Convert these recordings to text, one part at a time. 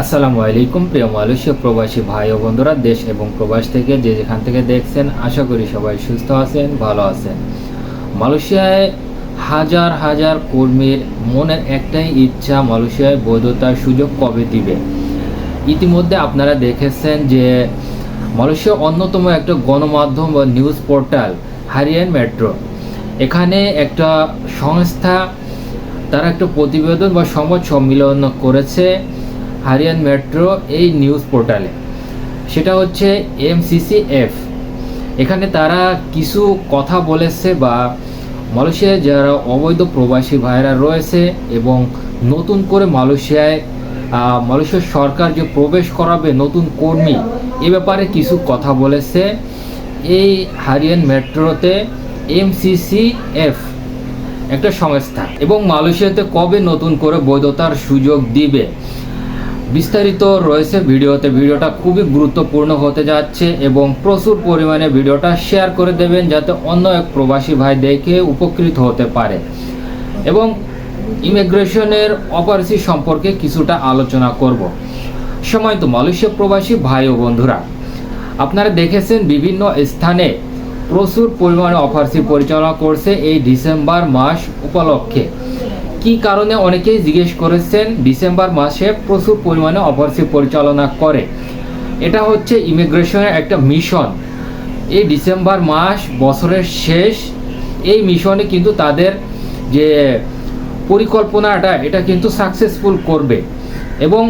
আসসালামু আলাইকুম, প্রিয় মালয়েশিয়া প্রবাসী ভাই ও বন্ধুরা, দেশ এবং প্রবাস থেকে যে যেখান থেকে দেখছেন, আশা করি সবাই সুস্থ আছেন, ভালো আছেন। মালয়েশিয়ায় হাজার হাজার কর্মীর মনের একটাই ইচ্ছা, মালয়েশিয়ায় বৈধতার সুযোগ কবে দিবে? ইতিমধ্যে আপনারা দেখেছেন যে মালয়েশিয়ার অন্যতম একটা গণমাধ্যম বা নিউজ পোর্টাল, হারিয়ান মেট্রো। এখানে একটা সংস্থা, তারা একটা প্রতিবেদন বা সংবাদ সম্মেলন করেছে। হারিয়ান মেট্রো এই নিউজ পোর্টালে। সেটা হচ্ছে এমসিসিএফ। এখানে তারা কিছু কথা বলেছে বা মালয়েশিয়ায় যারা অবৈধ প্রবাসী ভাইরা রয়েছে এবং নতুন করে মালয়েশিয়ায় মালয়েশিয়ার সরকার যে প্রবেশ করাবে নতুন কর্মী, এ ব্যাপারে কিছু কথা বলেছে। এই হারিয়ান মেট্রোতে এমসিসিএফ একটা সংস্থা এবং মালয়েশিয়াতে কবে নতুন করে বৈধতার সুযোগ দিবে? বিস্তারিত রয়েছে ভিডিওতে। ভিডিওটা খুবই গুরুত্বপূর্ণ হতে যাচ্ছে এবং প্রচুর পরিমাণে ভিডিওটা শেয়ার করে দেবেন যাতে অন্য এক প্রবাসী ভাই দেখে উপকৃত হতে পারে। এবং ইমিগ্রেশনের অপারেসি সম্পর্কে কিছুটা আলোচনা করব। সময় তো মালয়েশিয়া প্রবাসী ভাই ও বন্ধুরা, আপনারা দেখেছেন বিভিন্ন স্থানে প্রচুর পরিমাণে অফারসি পরিচালনা করছে এই ডিসেম্বর মাস উপলক্ষে। কি কারণে অনেকেই জিজ্ঞেস করেছেন, ডিসেম্বর মাসে প্রচুর পরিমাণে অফারসি পরিচালনা করে। এটা হচ্ছে ইমিগ্রেশনের একটা মিশন এই ডিসেম্বর মাস বছরের শেষ, এই মিশনে কিন্তু তাদের যে পরিকল্পনাটা, এটা কিন্তু সাকসেসফুল করবে। এবং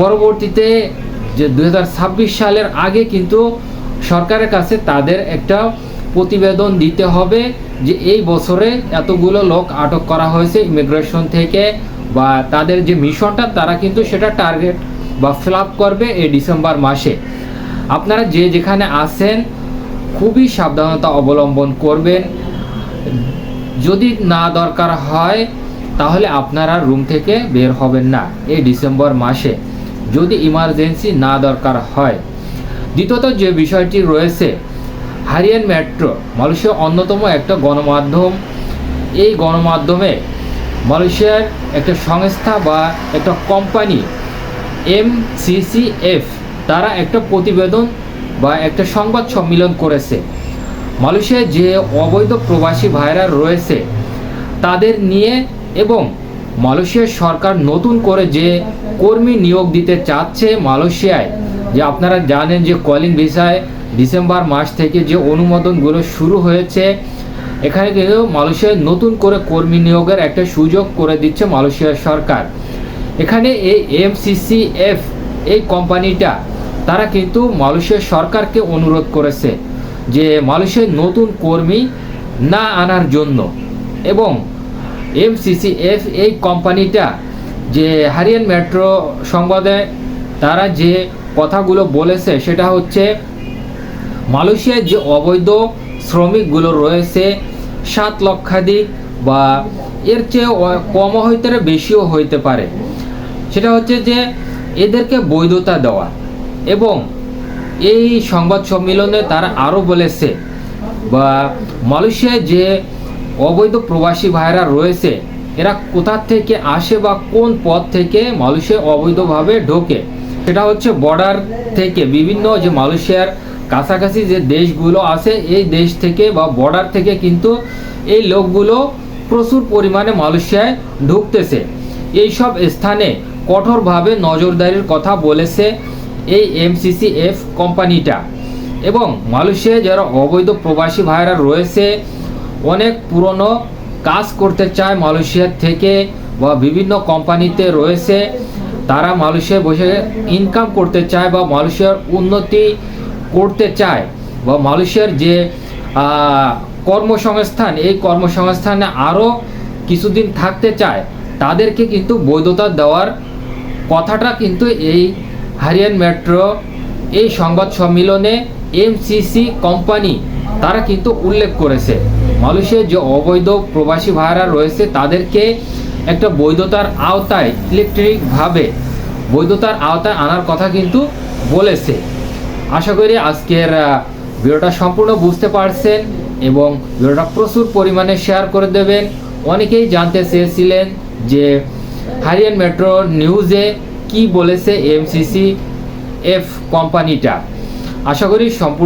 পরবর্তীতে যে দুহাজার ছাব্বিশ সালের আগে কিন্তু সরকারের কাছে তাদের একটা প্রতিবেদন দিতে হবে। যে এই বছরে এতগুলো লোক আটক করা হয়েছে ইমিগ্রেশন থেকে বা তাদের যে মিশনটা, তারা কিন্তু সেটা টার্গেট বা ফিল করবে এই ডিসেম্বর মাসে। আপনারা যে যেখানে আছেন, খুবই সাবধানতা অবলম্বন করবেন। যদি না দরকার হয়, তাহলে আপনারা রুম থেকে বের হবেন না এই ডিসেম্বর মাসে। যদি ইমার্জেন্সি না দরকার হয়। দ্বিতীয়ত যে বিষয়টি রয়েছে হারিয়ান মেট্রো মালয়েশিয়ার অন্যতম একটা গণমাধ্যম। এই গণমাধ্যমে মালয়েশিয়ার একটা সংস্থা বা একটা কোম্পানি, এমসিসিএফ, তারা একটা প্রতিবেদন বা একটা সংবাদ সম্মেলন করেছে। মালয়েশিয়ায় যে অবৈধ প্রবাসী ভাইরা রয়েছে, তাদের নিয়ে এবং মালয়েশিয়ার সরকার নতুন করে যে কর্মী নিয়োগ দিতে চাচ্ছে মালয়েশিয়ায়, যে আপনারা জানেন যে কলিং ভিসায় ডিসেম্বর মাস থেকে যে অনুমোদনগুলো শুরু হয়েছে, এখানে কিন্তু মালয়েশিয়ায় নতুন করে কর্মী নিয়োগের একটা সুযোগ করে দিচ্ছে মালয়েশিয়ার সরকার। এখানে এই এমসিসিএফ এই কোম্পানিটা, তারা কিন্তু মালয়েশিয়ার সরকারকে অনুরোধ করেছে যে মালয়েশিয়ায় নতুন কর্মী না আনার জন্য। এবং এমসিসিএফ এই কোম্পানিটা যে হারিয়ান মেট্রো সংবাদে তারা যে কথাগুলো বলেছে, সেটা হচ্ছে মালয়েশিয়ায় যে অবৈধ শ্রমিকগুলো রয়েছে, সাত লক্ষাধিক বা এর চেয়ে কমও হইতে পারে বেশিও হইতে পারে। সেটা হচ্ছে যে এদেরকে বৈধতা দেওয়া। এবং এই সংবাদ সম্মেলনে তারা আরও বলেছে, বা মালয়েশিয়ায় যে অবৈধ প্রবাসী ভাইরা রয়েছে, এরা কোথা থেকে আসে বা কোন পথ থেকে মালয়েশিয়ায় অবৈধভাবে ঢোকে, সেটা হচ্ছে বর্ডার থেকে বিভিন্ন যে মালয়েশিয়ার কাছাকাছি যে দেশগুলো আছে, এই দেশ থেকে বা বর্ডার থেকে কিন্তু এই লোকগুলো প্রচুর পরিমাণে মালয়েশিয়ায় ঢুকতেছে। এই সব স্থানে কঠোরভাবে নজরদারির কথা বলেছে এই এমসিসিএফ কোম্পানিটা। এবং মালয়েশিয়ায় যারা অবৈধ প্রবাসী ভাইরা রয়েছে, অনেক পুরনো কাজ করতে চায় মালয়েশিয়ার থেকে বা বিভিন্ন কোম্পানিতে রয়েছে, তারা মালয়েশিয়ায় বসে ইনকাম করতে চায় বা মালয়েশিয়ার উন্নতি করতে চায় বা মালয়েশিয়ার যে কর্মসংস্থান, এই কর্মসংস্থানে আরও কিছুদিন থাকতে চায়, তাদেরকে কিন্তু বৈধতা দেওয়ার কথাটা কিন্তু এই হারিয়ান মেট্রো, এই সংবাদ সম্মেলনে এমসিসি কোম্পানি, তারা কিন্তু উল্লেখ করেছে। মালয়েশিয়ার যে অবৈধ প্রবাসী ভাইরা রয়েছে, তাদেরকে একটা বৈধতার আওতায় ইলেকট্রিকভাবে বৈধতার আওতায় আনার কথা কিন্তু বলেছে। আশা করি আজকের ভিডিওটা সম্পূর্ণ বুঝতে পারছেন এবং ভিডিওটা প্রচুর পরিমাণে শেয়ার করে দেবেন। অনেকেই জানতে চেয়েছিলেন যে হারিয়ান মেট্রো নিউজে কি বলেছে এমসিসি এফ কোম্পানিটা আশা করি সম্পূর্ণ